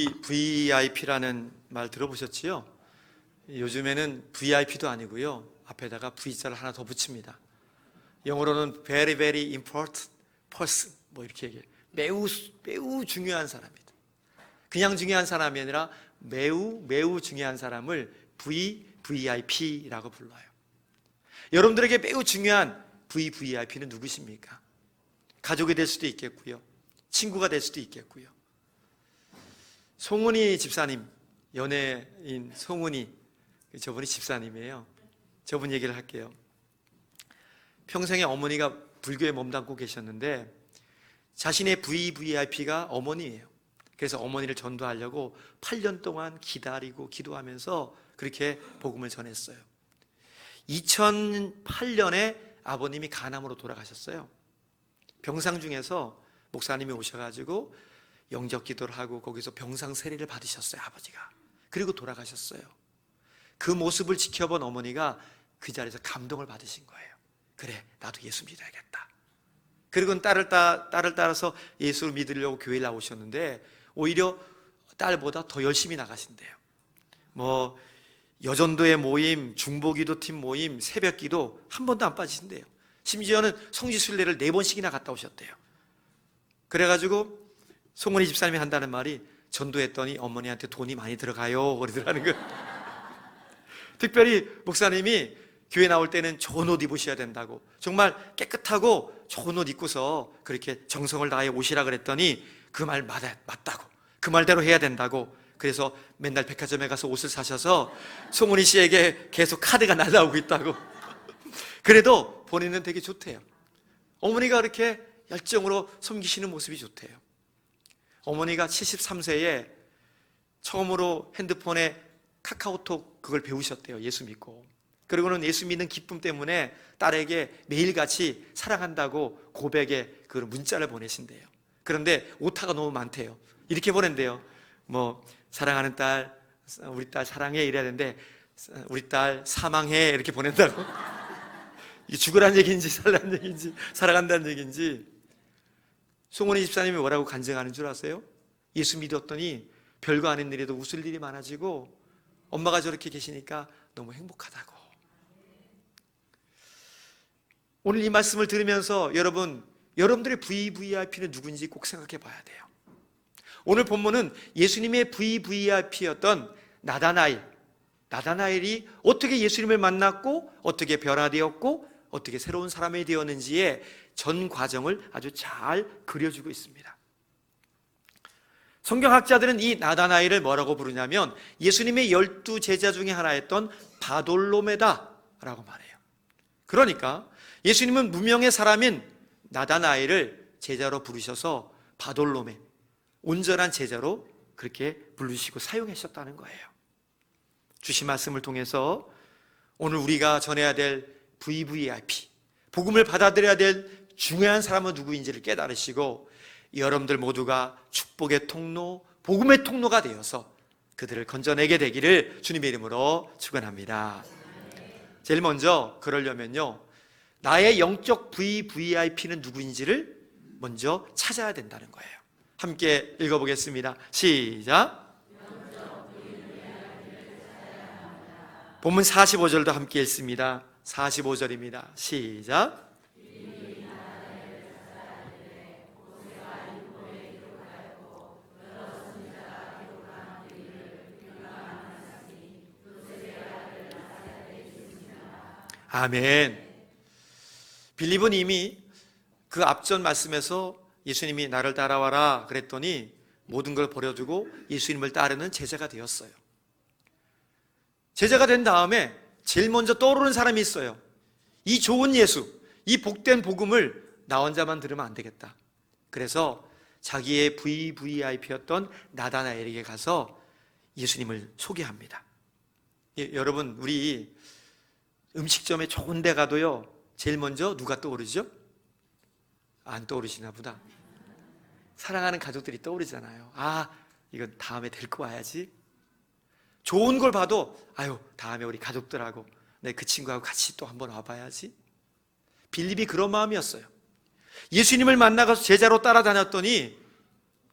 이 VIP라는 말 들어보셨지요? 요즘에는 VIP도 아니고요. 앞에다가 V자를 하나 더 붙입니다. 영어로는 very very important person 뭐 이렇게 얘기해요. 매우 매우 중요한 사람이다. 그냥 중요한 사람이 아니라 매우 매우 중요한 사람을 V VIP라고 불러요. 여러분들에게 매우 중요한 VVIP는 누구십니까? 가족이 될 수도 있겠고요. 친구가 될 수도 있겠고요. 송은이 집사님, 연예인 송은이, 저분이 집사님이에요. 저분 얘기를 할게요. 평생에 어머니가 불교에 몸담고 계셨는데 자신의 VVIP가 어머니예요. 그래서 어머니를 전도하려고 8년 동안 기다리고 기도하면서 그렇게 복음을 전했어요. 2008년에 아버님이 간암으로 돌아가셨어요. 병상 중에서 목사님이 오셔가지고 영접 기도를 하고 거기서 병상 세례를 받으셨어요, 아버지가. 그리고 돌아가셨어요. 그 모습을 지켜본 어머니가 그 자리에서 감동을 받으신 거예요. 그래, 나도 예수 믿어야겠다. 그리고 딸을, 따, 딸을 따라서 예수를 믿으려고 교회에 나오셨는데 오히려 딸보다 더 열심히 나가신대요. 뭐 여전도의 모임, 중보기도팀 모임, 새벽기도 한 번도 안 빠지신대요. 심지어는 성지순례를 네 번씩이나 갔다 오셨대요. 그래가지고 송은이 집사님이 한다는 말이 전도했더니 어머니한테 돈이 많이 들어가요. 그러더라는 거. 특별히 목사님이 교회 나올 때는 좋은 옷 입으셔야 된다고. 정말 깨끗하고 좋은 옷 입고서 그렇게 정성을 다해 오시라 그랬더니 그 말 맞다고. 그 말대로 해야 된다고. 그래서 맨날 백화점에 가서 옷을 사셔서 송은이 씨에게 계속 카드가 날라오고 있다고. 그래도 본인은 되게 좋대요. 어머니가 그렇게 열정으로 섬기시는 모습이 좋대요. 어머니가 73세에 처음으로 핸드폰에 카카오톡 그걸 배우셨대요. 예수 믿고. 그리고는 예수 믿는 기쁨 때문에 딸에게 매일같이 사랑한다고 고백의 그 문자를 보내신대요. 그런데 오타가 너무 많대요. 이렇게 보낸대요. 뭐 사랑하는 딸, 우리 딸 사랑해 이래야 되는데 우리 딸 사망해 이렇게 보낸다고. 죽으란 얘기인지 살란 얘기인지 살아간다는 얘기인지 송원희 집사님이 뭐라고 간증하는 줄 아세요? 예수 믿었더니 별거 아닌 일에도 웃을 일이 많아지고 엄마가 저렇게 계시니까 너무 행복하다고. 오늘 이 말씀을 들으면서 여러분, 여러분들의 VVIP는 누군지 꼭 생각해 봐야 돼요. 오늘 본문은 예수님의 VVIP였던 나다나일, 나다나엘이 어떻게 예수님을 만났고 어떻게 변화되었고 어떻게 새로운 사람이 되었는지의 전 과정을 아주 잘 그려주고 있습니다. 성경학자들은 이 나다나엘을 뭐라고 부르냐면 예수님의 열두 제자 중에 하나였던 바돌로메다라고 말해요. 그러니까 예수님은 무명의 사람인 나다나엘을 제자로 부르셔서 바돌로메, 온전한 제자로 그렇게 부르시고 사용하셨다는 거예요. 주신 말씀을 통해서 오늘 우리가 전해야 될 VVIP, 복음을 받아들여야 될 중요한 사람은 누구인지를 깨달으시고 여러분들 모두가 축복의 통로, 복음의 통로가 되어서 그들을 건져내게 되기를 주님의 이름으로 축원합니다. 제일 먼저 그러려면요. 나의 영적 VVIP는 누구인지를 먼저 찾아야 된다는 거예요. 함께 읽어보겠습니다. 시작. 본문 45절도 함께 읽습니다. 45절입니다. 시작. 아멘. 빌립은 이미 그 앞전 말씀에서 예수님이 나를 따라와라 그랬더니 모든 걸 버려두고 예수님을 따르는 제자가 되었어요. 제자가 된 다음에 제일 먼저 떠오르는 사람이 있어요. 이 좋은 예수, 이 복된 복음을 나 혼자만 들으면 안 되겠다. 그래서 자기의 VVIP였던 나다나엘에게 가서 예수님을 소개합니다. 예, 여러분, 우리 음식점에 좋은 데 가도요, 제일 먼저 누가 떠오르죠? 안 떠오르시나 보다. 사랑하는 가족들이 떠오르잖아요. 아, 이건 다음에 데리고 와야지. 좋은 걸 봐도, 아유, 다음에 우리 가족들하고, 내 그 친구하고 같이 또 한번 와봐야지. 빌립이 그런 마음이었어요. 예수님을 만나가서 제자로 따라다녔더니,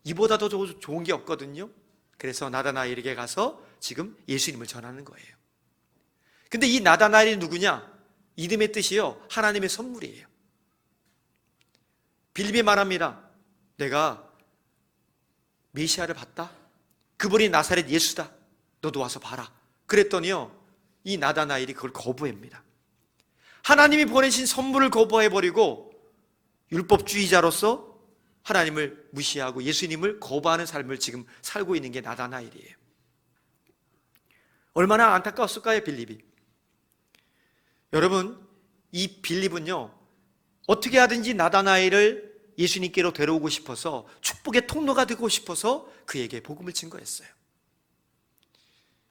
이보다 더 좋은 게 없거든요. 그래서 나다나엘에게 가서 지금 예수님을 전하는 거예요. 근데 이 나다나엘이 누구냐? 이름의 뜻이요. 하나님의 선물이에요. 빌립이 말합니다. 내가 메시아를 봤다. 그분이 나사렛 예수다. 너도 와서 봐라. 그랬더니요. 이 나다나엘이 그걸 거부합니다. 하나님이 보내신 선물을 거부해버리고 율법주의자로서 하나님을 무시하고 예수님을 거부하는 삶을 지금 살고 있는 게 나다나엘이에요. 얼마나 안타까웠을까요, 빌립이? 여러분, 이 빌립은요, 어떻게 하든지 나다나엘을 예수님께로 데려오고 싶어서 축복의 통로가 되고 싶어서 그에게 복음을 증거했어요.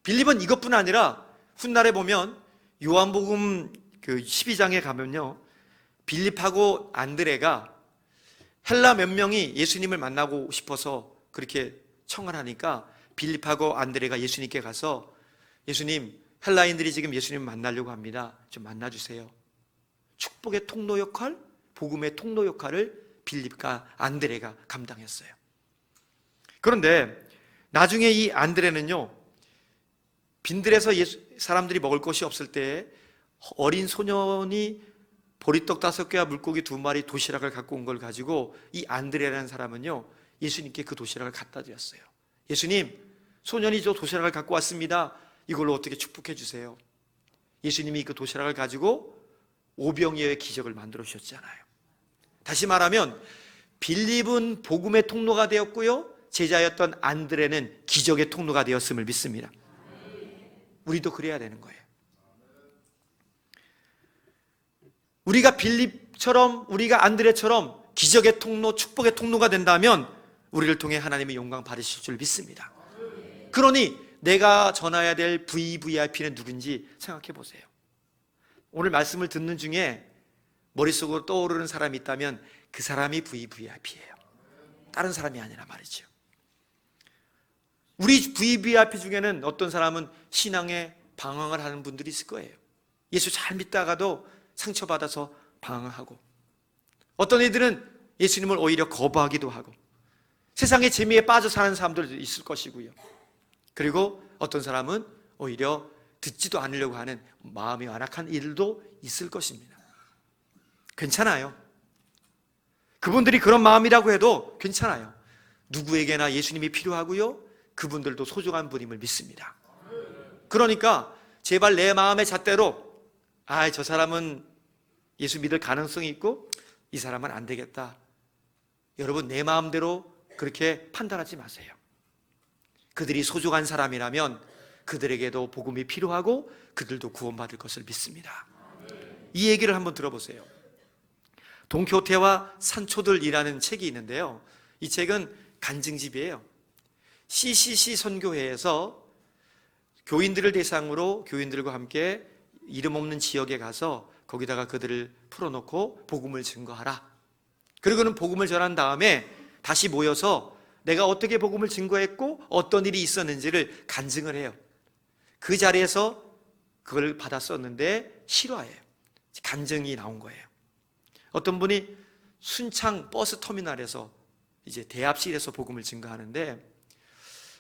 빌립은 이것뿐 아니라 훗날에 보면 요한복음 그 12장에 가면요. 빌립하고 안드레가 헬라 몇 명이 예수님을 만나고 싶어서 그렇게 청을 하니까 빌립하고 안드레가 예수님께 가서 예수님 헬라인들이 지금 예수님 만나려고 합니다. 좀 만나주세요. 축복의 통로 역할, 복음의 통로 역할을 빌립과 안드레가 감당했어요. 그런데 나중에 이 안드레는요, 빈들에서 예수, 사람들이 먹을 것이 없을 때 어린 소년이 보리떡 다섯 개와 물고기 두 마리 도시락을 갖고 온 걸 가지고 이 안드레라는 사람은요, 예수님께 그 도시락을 갖다 드렸어요. 예수님, 소년이 저 도시락을 갖고 왔습니다. 이걸로 어떻게 축복해 주세요. 예수님이 그 도시락을 가지고 오병이어의 기적을 만들어 주셨잖아요. 다시 말하면 빌립은 복음의 통로가 되었고요. 제자였던 안드레는 기적의 통로가 되었음을 믿습니다. 우리도 그래야 되는 거예요. 우리가 빌립처럼 우리가 안드레처럼 기적의 통로, 축복의 통로가 된다면 우리를 통해 하나님의 영광 받으실 줄 믿습니다. 그러니 내가 전해야 될 VVIP는 누군지 생각해 보세요. 오늘 말씀을 듣는 중에 머릿속으로 떠오르는 사람이 있다면 그 사람이 VVIP예요. 다른 사람이 아니라 말이죠. 우리 VVIP 중에는 어떤 사람은 신앙에 방황을 하는 분들이 있을 거예요. 예수 잘 믿다가도 상처받아서 방황하고 어떤 이들은 예수님을 오히려 거부하기도 하고 세상의 재미에 빠져 사는 사람들도 있을 것이고요. 그리고 어떤 사람은 오히려 듣지도 않으려고 하는 마음이 완악한 일도 있을 것입니다. 괜찮아요. 그분들이 그런 마음이라고 해도 괜찮아요. 누구에게나 예수님이 필요하고요. 그분들도 소중한 분임을 믿습니다. 그러니까 제발 내 마음의 잣대로 아, 저 사람은 예수 믿을 가능성이 있고 이 사람은 안 되겠다. 여러분 내 마음대로 그렇게 판단하지 마세요. 그들이 소중한 사람이라면 그들에게도 복음이 필요하고 그들도 구원받을 것을 믿습니다. 이 얘기를 한번 들어보세요. 동교태와 산초들이라는 책이 있는데요. 이 책은 간증집이에요. CCC 선교회에서 교인들을 대상으로 교인들과 함께 이름 없는 지역에 가서 거기다가 그들을 풀어놓고 복음을 증거하라. 그리고는 복음을 전한 다음에 다시 모여서 내가 어떻게 복음을 증거했고 어떤 일이 있었는지를 간증을 해요. 그 자리에서 그걸 받았었는데 실화예요. 간증이 나온 거예요. 어떤 분이 순창 버스 터미널에서 이제 대합실에서 복음을 증거하는데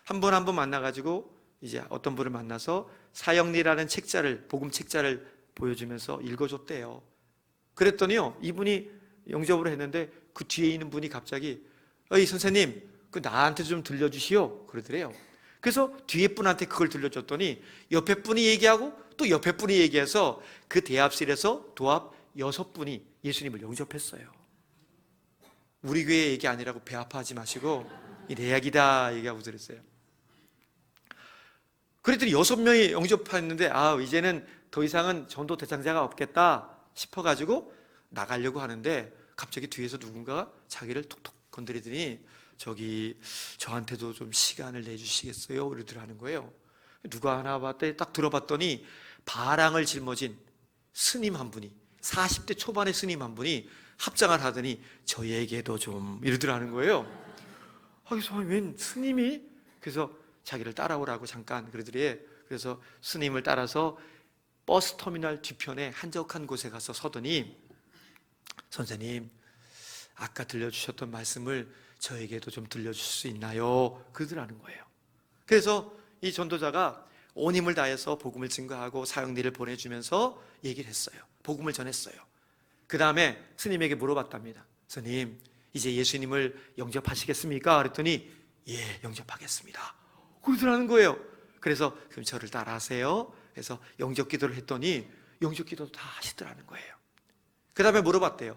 한번한번 만나가지고 이제 어떤 분을 만나서 사형리라는 책자를 복음 책자를 보여주면서 읽어줬대요. 그랬더니요 이분이 영접을 했는데 그 뒤에 있는 분이 갑자기 어이 선생님 그 나한테 좀 들려주시오 그러더래요. 그래서 뒤에 분한테 그걸 들려줬더니 옆에 분이 얘기하고 또 옆에 분이 얘기해서 그 대합실에서 도합 여섯 분이 예수님을 영접했어요. 우리 교회 얘기 아니라고 배 아파하지 마시고 이내 이야기다 얘기하고 그랬어요. 그랬더니 여섯 명이 영접했는데 아 이제는 더 이상은 전도 대상자가 없겠다 싶어가지고 나가려고 하는데 갑자기 뒤에서 누군가가 자기를 톡톡 건드리더니 저기 저한테도 좀 시간을 내주시겠어요? 이러더라는 거예요. 누가 하나 봤더니 딱 들어봤더니 바랑을 짊어진 스님 한 분이 40대 초반의 스님 한 분이 합장을 하더니 저에게도 좀 이러더라는 거예요. 아, 그래서 웬 스님이 그래서 자기를 따라오라고 잠깐 그러더래. 그래서 스님을 따라서 버스 터미널 뒤편에 한적한 곳에 가서 서더니 선생님 아까 들려주셨던 말씀을 저에게도 좀 들려줄 수 있나요? 그러더라는 거예요. 그래서 이 전도자가 온 힘을 다해서 복음을 증거하고 사형리를 보내주면서 얘기를 했어요. 복음을 전했어요. 그 다음에 스님에게 물어봤답니다. 스님, 이제 예수님을 영접하시겠습니까? 그랬더니 예, 영접하겠습니다. 그러더라는 거예요. 그래서 그럼 저를 따라하세요. 그래서 영접 기도를 했더니 영접 기도도 다 하시더라는 거예요. 그 다음에 물어봤대요.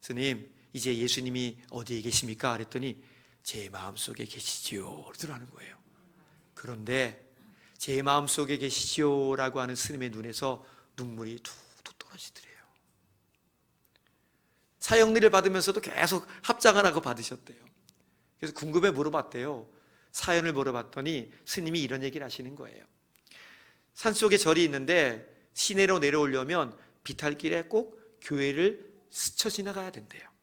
스님, 이제 예수님이 어디에 계십니까? 그랬더니 제 마음속에 계시지요. 그러더라는 거예요. 그런데 제 마음속에 계시지요라고 하는 스님의 눈에서 눈물이 툭툭 떨어지더래요. 사형리를 받으면서도 계속 합장을 하고 받으셨대요. 그래서 궁금해 물어봤대요. 사연을 물어봤더니 스님이 이런 얘기를 하시는 거예요. 산속에 절이 있는데 시내로 내려오려면 비탈길에 꼭 교회를 스쳐 지나가야 된대요.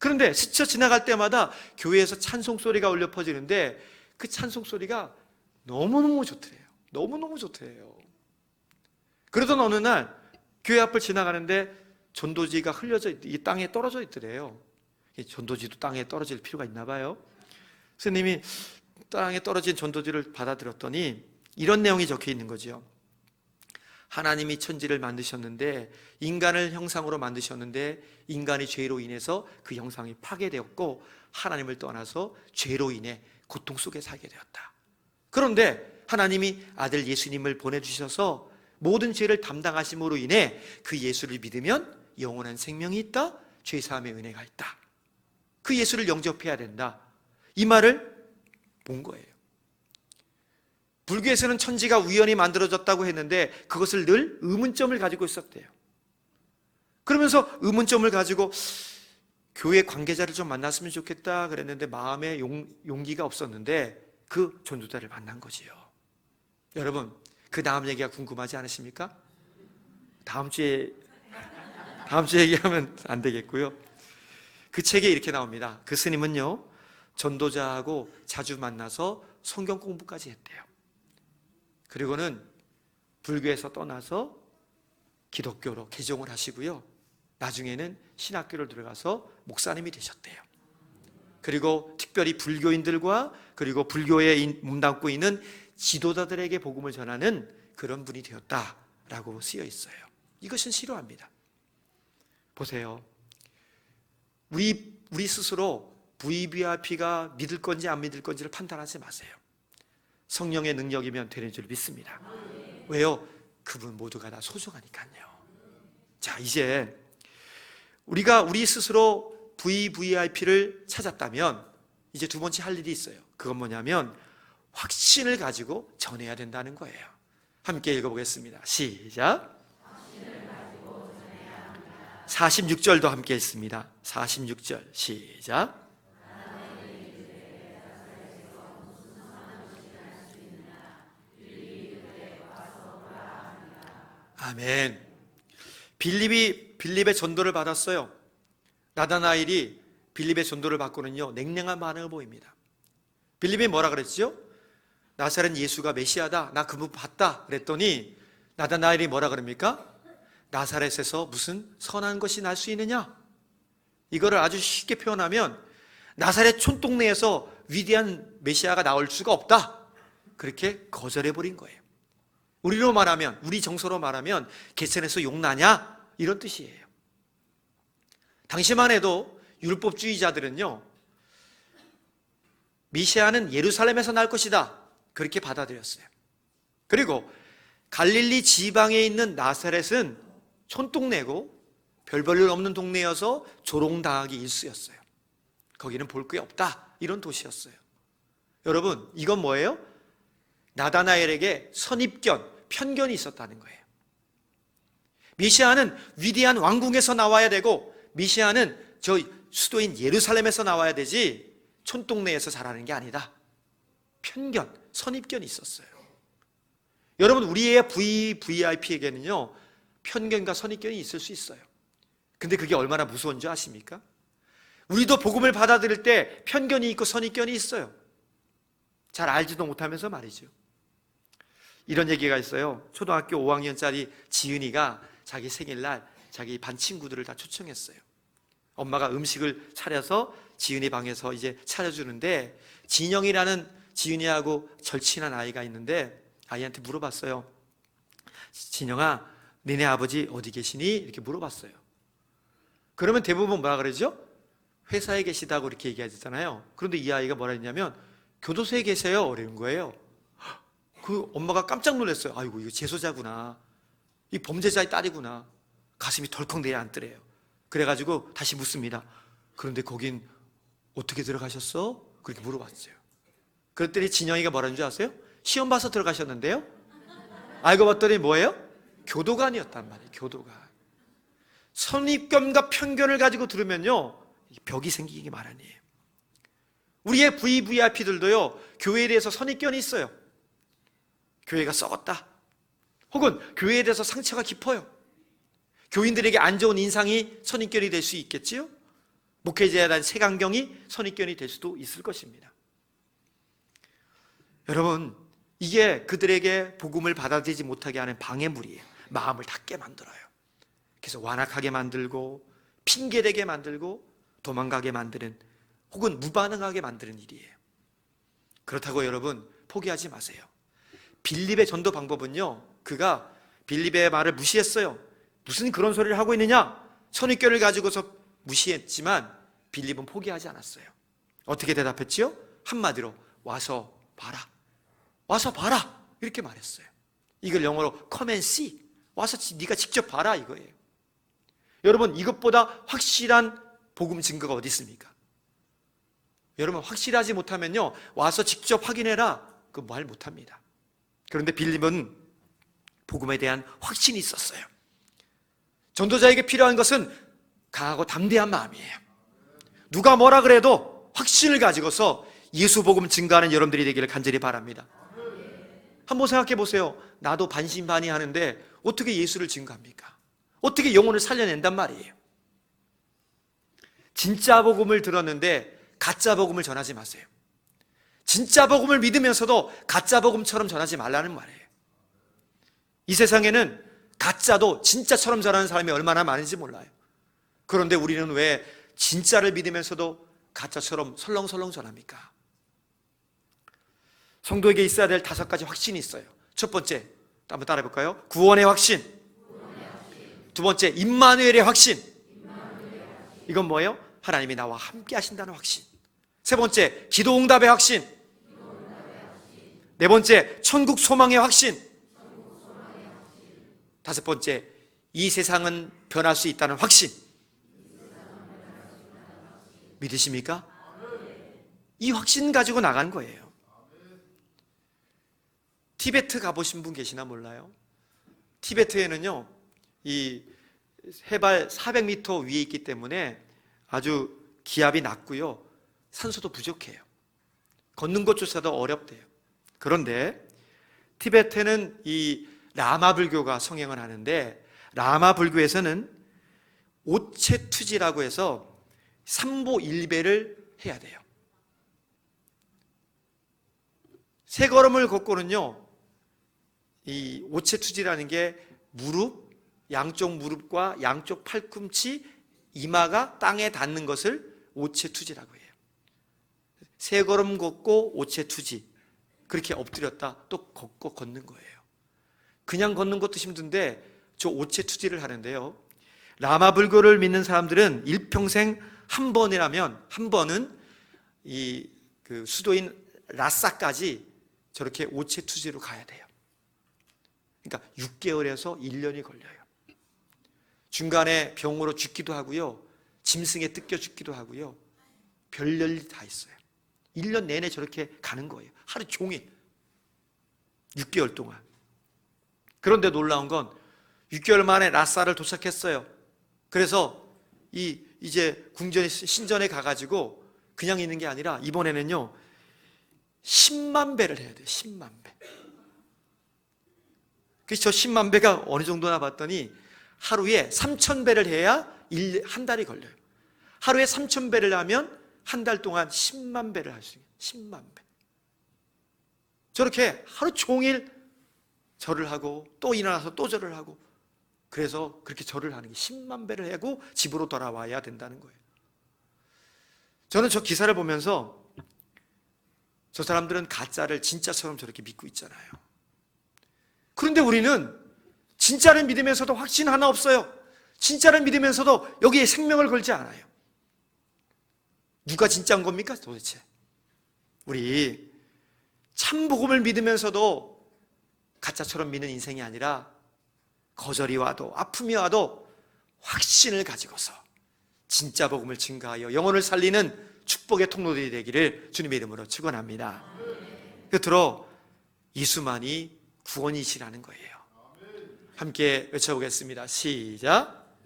그런데 스쳐 지나갈 때마다 교회에서 찬송 소리가 울려 퍼지는데 그 찬송 소리가 너무너무 좋더래요. 너무너무 좋대요. 그러던 어느 날 교회 앞을 지나가는데 전도지가 흘려져 있, 이 땅에 떨어져 있더래요. 이 전도지도 땅에 떨어질 필요가 있나 봐요. 스님이 땅에 떨어진 전도지를 받아들였더니 이런 내용이 적혀 있는 거죠. 하나님이 천지를 만드셨는데 인간을 형상으로 만드셨는데 인간이 죄로 인해서 그 형상이 파괴되었고 하나님을 떠나서 죄로 인해 고통 속에 살게 되었다. 그런데 하나님이 아들 예수님을 보내주셔서 모든 죄를 담당하심으로 인해 그 예수를 믿으면 영원한 생명이 있다. 죄사함의 은혜가 있다. 그 예수를 영접해야 된다. 이 말을 본 거예요. 불교에서는 천지가 우연히 만들어졌다고 했는데 그것을 늘 의문점을 가지고 있었대요. 그러면서 의문점을 가지고 교회 관계자를 좀 만났으면 좋겠다 그랬는데 마음에 용, 용기가 없었는데 그 전도자를 만난 거지요. 여러분, 그 다음 얘기가 궁금하지 않으십니까? 다음 주에 다음 주에 얘기하면 안 되겠고요. 그 책에 이렇게 나옵니다. 그 스님은요, 전도자하고 자주 만나서 성경 공부까지 했대요. 그리고는 불교에서 떠나서 기독교로 개종을 하시고요. 나중에는 신학교를 들어가서 목사님이 되셨대요. 그리고 특별히 불교인들과 그리고 불교에 몸담고 있는 지도자들에게 복음을 전하는 그런 분이 되었다라고 쓰여 있어요. 이것은 싫어합니다. 보세요. 우리 우리 스스로 VVIP가 믿을 건지 안 믿을 건지를 판단하지 마세요. 성령의 능력이면 되는 줄 믿습니다. 왜요? 그분 모두가 다 소중하니까요. 자, 이제 우리가 우리 스스로 VVIP를 찾았다면 이제 두 번째 할 일이 있어요. 그건 뭐냐면 확신을 가지고 전해야 된다는 거예요. 함께 읽어보겠습니다. 시작. 46절도 함께 읽습니다. 46절 시작. 아멘. 빌립이 빌립의 전도를 받았어요. 나다나일이 빌립의 전도를 받고는요 냉랭한 반응을 보입니다. 빌립이 뭐라 그랬죠? 나사렛 예수가 메시아다. 나 그분 봤다. 그랬더니 나다나일이 뭐라 그럽니까? 나사렛에서 무슨 선한 것이 날 수 있느냐? 이거를 아주 쉽게 표현하면 나사렛 촌동네에서 위대한 메시아가 나올 수가 없다. 그렇게 거절해 버린 거예요. 우리로 말하면 우리 정서로 말하면 개천에서 용나냐 이런 뜻이에요. 당시만 해도 율법주의자들은요 미시아는 예루살렘에서 날 것이다 그렇게 받아들였어요. 그리고 갈릴리 지방에 있는 나사렛은 촌동네고 별볼일 없는 동네여서 조롱당하기 일쑤였어요. 거기는 볼 게 없다 이런 도시였어요. 여러분 이건 뭐예요? 나다나엘에게 선입견, 편견이 있었다는 거예요. 미시아는 위대한 왕궁에서 나와야 되고 미시아는 저 수도인 예루살렘에서 나와야 되지 촌동네에서 자라는 게 아니다. 편견, 선입견이 있었어요. 여러분 우리의 VVIP에게는요 편견과 선입견이 있을 수 있어요. 근데 그게 얼마나 무서운 줄 아십니까? 우리도 복음을 받아들일 때 편견이 있고 선입견이 있어요. 잘 알지도 못하면서 말이죠. 이런 얘기가 있어요. 초등학교 5학년짜리 지은이가 자기 생일날 자기 반 친구들을 다 초청했어요. 엄마가 음식을 차려서 지은이 방에서 이제 차려주는데 진영이라는 지윤이하고 절친한 아이가 있는데 아이한테 물어봤어요. 진영아, 니네 아버지 어디 계시니? 이렇게 물어봤어요. 그러면 대부분 뭐라 그러죠? 회사에 계시다고 이렇게 얘기하잖아요. 그런데 이 아이가 뭐라 했냐면 교도소에 계세요. 이러는 거예요. 그 엄마가 깜짝 놀랐어요. 아이고 이거 재소자구나. 이 범죄자의 딸이구나. 가슴이 덜컥 내려앉더래요. 그래가지고 다시 묻습니다. 그런데 거긴 어떻게 들어가셨어? 그렇게 물어봤어요. 그랬더니 진영이가 뭐라는 줄 아세요? 시험 봐서 들어가셨는데요? 알고 봤더니 뭐예요? 교도관이었단 말이에요. 교도관. 선입견과 편견을 가지고 들으면요 벽이 생기기 마련이에요. 우리의 VVIP들도요 교회에 대해서 선입견이 있어요. 교회가 썩었다. 혹은 교회에 대해서 상처가 깊어요. 교인들에게 안 좋은 인상이 선입견이 될 수 있겠지요? 목회자에 대한 색안경이 선입견이 될 수도 있을 것입니다. 여러분, 이게 그들에게 복음을 받아들이지 못하게 하는 방해물이에요. 마음을 닫게 만들어요. 그래서 완악하게 만들고 핑계대게 만들고 도망가게 만드는 혹은 무반응하게 만드는 일이에요. 그렇다고 여러분 포기하지 마세요. 빌립의 전도 방법은요. 그가 빌립의 말을 무시했어요. 무슨 그런 소리를 하고 있느냐? 선입견을 가지고서 무시했지만 빌립은 포기하지 않았어요. 어떻게 대답했지요? 한마디로 와서 봐라. 와서 봐라. 이렇게 말했어요. 이걸 영어로 come and see. 와서 지- 네가 직접 봐라 이거예요. 여러분 이것보다 확실한 복음 증거가 어디 있습니까? 여러분 확실하지 못하면요 와서 직접 확인해라 그 말 못합니다. 그런데 빌립은 복음에 대한 확신이 있었어요. 전도자에게 필요한 것은 강하고 담대한 마음이에요. 누가 뭐라 그래도 확신을 가지고서 예수 복음 증거하는 여러분들이 되기를 간절히 바랍니다. 한번 생각해 보세요. 나도 반신반의 하는데 어떻게 예수를 증거합니까? 어떻게 영혼을 살려낸단 말이에요? 진짜 복음을 들었는데 가짜 복음을 전하지 마세요. 진짜 복음을 믿으면서도 가짜 복음처럼 전하지 말라는 말이에요. 이 세상에는 가짜도 진짜처럼 전하는 사람이 얼마나 많은지 몰라요. 그런데 우리는 왜 진짜를 믿으면서도 가짜처럼 설렁설렁 전합니까? 성도에게 있어야 될 다섯 가지 확신이 있어요. 첫 번째, 한번 따라해 볼까요? 구원의 확신. 두 번째, 임마누엘의 확신. 이건 뭐예요? 하나님이 나와 함께 하신다는 확신. 세 번째, 기도 응답의 확신. 네 번째, 천국 소망의 확신. 다섯 번째, 이 세상은 변할 수 있다는 확신. 믿으십니까? 이 확신 가지고 나간 거예요. 티베트 가보신 분 계시나 몰라요? 티베트에는요, 이 해발 400m 위에 있기 때문에 아주 기압이 낮고요, 산소도 부족해요. 걷는 것조차도 어렵대요. 그런데 티베트는 이 라마 불교가 성행을 하는데 라마 불교에서는 오체투지라고 해서 삼보 일배를 해야 돼요. 세 걸음을 걷고는요, 이 오체투지라는 게 무릎, 양쪽 무릎과 양쪽 팔꿈치, 이마가 땅에 닿는 것을 오체투지라고 해요. 세 걸음 걷고 오체투지. 그렇게 엎드렸다 또 걷고 걷는 거예요. 그냥 걷는 것도 힘든데 저 오체 투지를 하는데요. 라마 불교를 믿는 사람들은 일평생 한 번이라면 한 번은 이 그 수도인 라싸까지 저렇게 오체 투지로 가야 돼요. 그러니까 6개월에서 1년이 걸려요. 중간에 병으로 죽기도 하고요. 짐승에 뜯겨 죽기도 하고요. 별일이 다 있어요. 1년 내내 저렇게 가는 거예요. 하루 종일. 6개월 동안. 그런데 놀라운 건 6개월 만에 라싸를 도착했어요. 그래서 이 이제 궁전에 신전에 가 가지고 그냥 있는 게 아니라 이번에는요 10만 배를 해야 돼요. 10만 배. 그래서 저 10만 배가 어느 정도나 봤더니 하루에 3천 배를 해야 일, 한 달이 걸려요. 하루에 3천 배를 하면 한 달 동안 10만 배를 할 수 있어요. 10만 배. 저렇게 하루 종일 절을 하고 또 일어나서 또 절을 하고 그래서 그렇게 절을 하는 게 10만 배를 하고 집으로 돌아와야 된다는 거예요. 저는 저 기사를 보면서 저 사람들은 가짜를 진짜처럼 저렇게 믿고 있잖아요. 그런데 우리는 진짜를 믿으면서도 확신 하나 없어요. 진짜를 믿으면서도 여기에 생명을 걸지 않아요. 누가 진짜인 겁니까 도대체? 우리 참 복음을 믿으면서도 가짜처럼 믿는 인생이 아니라 거절이 와도 아픔이 와도 확신을 가지고서 진짜 복음을 증가하여 영혼을 살리는 축복의 통로들이 되기를 주님의 이름으로 축원합니다. 끝으로 예수만이 구원이시라는 거예요. 함께 외쳐보겠습니다. 시작.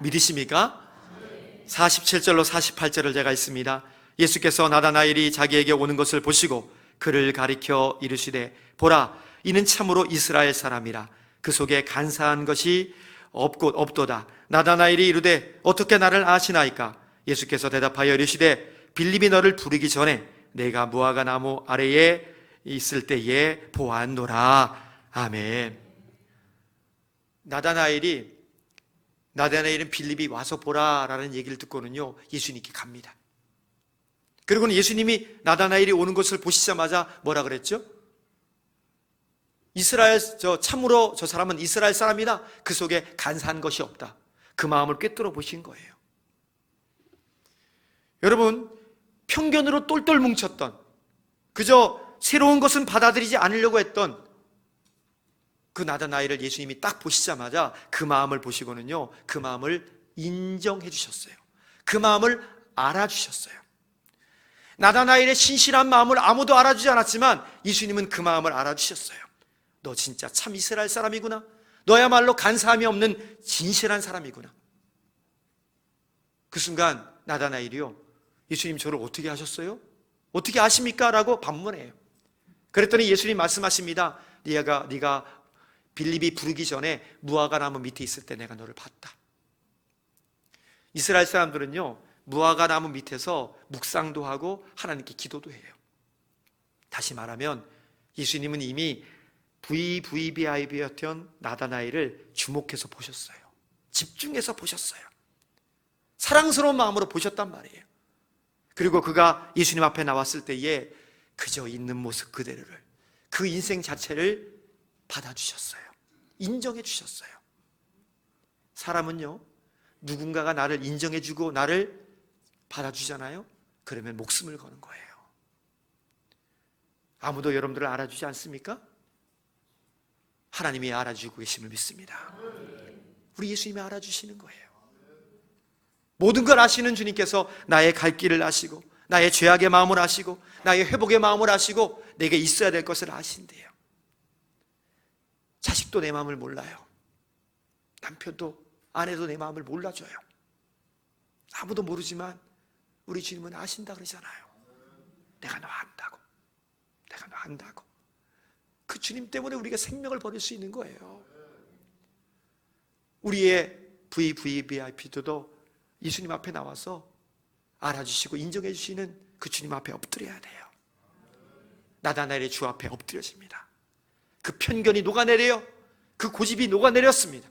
믿으십니까? 47절로 48절을 제가 있습니다. 예수께서 나다나엘이 자기에게 오는 것을 보시고 그를 가리켜 이르시되 보라 이는 참으로 이스라엘 사람이라. 그 속에 간사한 것이 없고 없도다. 나다나엘이 이르되 어떻게 나를 아시나이까? 예수께서 대답하여 이르시되 빌립이 너를 부르기 전에 내가 무화과 나무 아래에 있을 때에 보았노라. 아멘. 나다나엘이 나다나엘은 빌립이 와서 보라라는 얘기를 듣고는요 예수님께 갑니다. 그리고는 예수님이 나다나엘이 오는 것을 보시자마자 뭐라 그랬죠? 이스라엘 저 참으로 저 사람은 이스라엘 사람이다. 그 속에 간사한 것이 없다. 그 마음을 꿰뚫어 보신 거예요. 여러분 편견으로 똘똘 뭉쳤던 그저 새로운 것은 받아들이지 않으려고 했던 그 나다나이를 예수님이 딱 보시자마자 그 마음을 보시고는요, 그 마음을 인정해 주셨어요. 그 마음을 알아주셨어요. 나다나일의 신실한 마음을 아무도 알아주지 않았지만 예수님은 그 마음을 알아주셨어요. 너 진짜 참 이스라엘 사람이구나. 너야말로 간사함이 없는 진실한 사람이구나. 그 순간 나다나일이요. 예수님 저를 어떻게 하셨어요? 어떻게 아십니까? 라고 반문해요. 그랬더니 예수님 말씀하십니다. 네가 네가 빌립이 부르기 전에 무화과 나무 밑에 있을 때 내가 너를 봤다. 이스라엘 사람들은요, 무화과 나무 밑에서 묵상도 하고 하나님께 기도도 해요. 다시 말하면 예수님은 이미 VVBIB였던 나다나이를 주목해서 보셨어요. 집중해서 보셨어요. 사랑스러운 마음으로 보셨단 말이에요. 그리고 그가 예수님 앞에 나왔을 때에 그저 있는 모습 그대로를 그 인생 자체를 받아주셨어요. 인정해 주셨어요. 사람은요, 누군가가 나를 인정해 주고 나를 받아주잖아요? 그러면 목숨을 거는 거예요. 아무도 여러분들을 알아주지 않습니까? 하나님이 알아주고 계심을 믿습니다. 우리 예수님이 알아주시는 거예요. 모든 걸 아시는 주님께서 나의 갈 길을 아시고, 나의 죄악의 마음을 아시고, 나의 회복의 마음을 아시고, 내게 있어야 될 것을 아신대요. 자식도 내 마음을 몰라요. 남편도 아내도 내 마음을 몰라줘요. 아무도 모르지만 우리 주님은 아신다 그러잖아요. 내가 너 안다고. 내가 너 안다고. 그 주님 때문에 우리가 생명을 버릴 수 있는 거예요. 우리의 VVVIP도 예수님 앞에 나와서 알아주시고 인정해 주시는 그 주님 앞에 엎드려야 돼요. 나다나엘의 주 앞에 엎드려집니다. 그 편견이 녹아내려요. 그 고집이 녹아내렸습니다.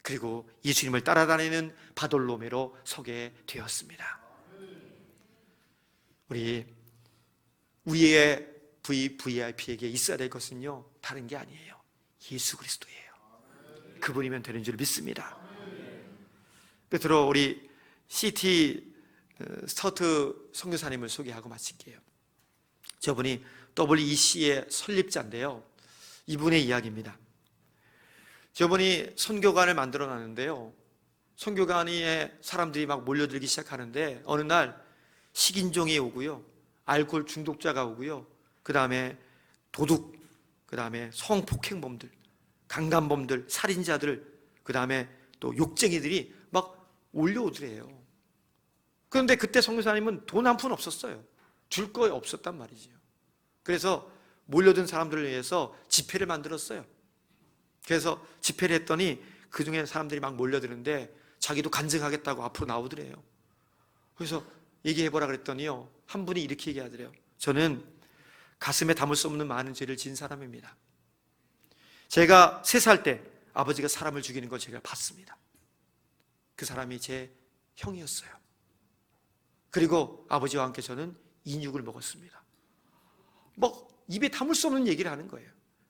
그리고 예수님을 따라다니는 바돌로메로 서게 되었습니다. 우리 우리의 VVIP에게 있어야 될 것은요 다른 게 아니에요. 예수 그리스도예요. 그분이면 되는 줄 믿습니다. 끝으로 우리 CT 어, 스터트 선교사님을 소개하고 마칠게요. 저분이 WEC의 설립자인데요. 이분의 이야기입니다. 저분이 선교관을 만들어 놨는데요. 선교관에 사람들이 막 몰려들기 시작하는데 어느 날 식인종이 오고요. 알코올 중독자가 오고요. 그 다음에 도둑, 그 다음에 성폭행범들, 강간범들, 살인자들, 그 다음에 또 욕쟁이들이 막 올려오더래요. 그런데 그때 성교사님은 돈 한 푼 없었어요. 줄 거 없었단 말이죠. 그래서 몰려든 사람들을 위해서 집회를 만들었어요. 그래서 집회를 했더니 그 중에 사람들이 막 몰려드는데 자기도 간증하겠다고 앞으로 나오더래요. 그래서 얘기해보라 그랬더니요. 한 분이 이렇게 얘기하더래요. 저는 가슴에 담을 수 없는 많은 죄를 지은 사람입니다. 제가 세 살 때 아버지가 사람을 죽이는 걸 제가 봤습니다. 그 사람이 제 형이었어요. 그리고 아버지와 함께 저는 인육을 먹었습니다. 뭐 입에 담을 수 없는 얘기를 하는 거예요.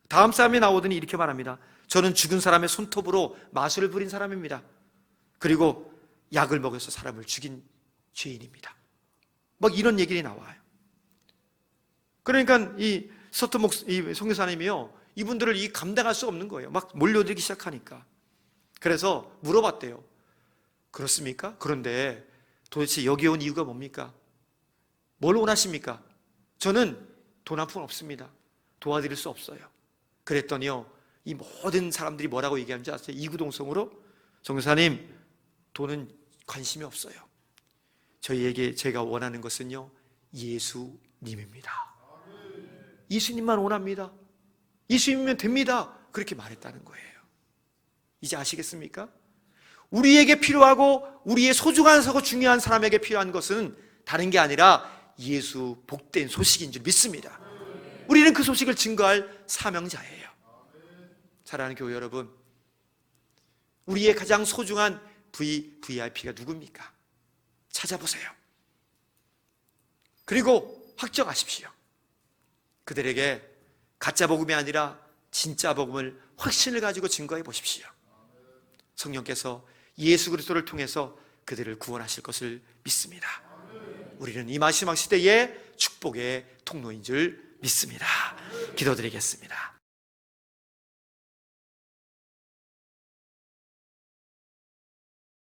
다음 싸움에 나오더니 이렇게 말합니다. 저는 죽은 사람의 손톱으로 마술을 부린 사람입니다. 그리고 약을 먹여서 사람을 죽인 죄인입니다. 막 이런 얘기가 나와요. 그러니까 이 서트 목, 이 성교사님이요. 이분들을 이 감당할 수 없는 거예요. 막 몰려들기 시작하니까. 그래서 물어봤대요. 그렇습니까? 그런데 도대체 여기 온 이유가 뭡니까? 뭘 원하십니까? 저는 돈 한 푼 없습니다. 도와드릴 수 없어요. 그랬더니요, 이 모든 사람들이 뭐라고 얘기하는지 아세요? 이구동성으로 정교사님 돈은 관심이 없어요. 저희에게 제가 원하는 것은요 예수님입니다. 예수님만 원합니다. 예수님이면 됩니다. 그렇게 말했다는 거예요. 이제 아시겠습니까? 우리에게 필요하고 우리의 소중한 사고 중요한 사람에게 필요한 것은 다른 게 아니라 예수 복된 소식인 줄 믿습니다. 우리는 그 소식을 증거할 사명자예요. 사랑하는 교회 여러분, 우리의 가장 소중한 V, VIP가 누굽니까? 찾아보세요. 그리고 확정하십시오. 그들에게 가짜 복음이 아니라 진짜 복음을 확신을 가지고 증거해 보십시오. 성령께서 예수 그리스도를 통해서 그들을 구원하실 것을 믿습니다. 우리는 이 마지막 시대의 축복의 통로인 줄 믿습니다. 기도드리겠습니다.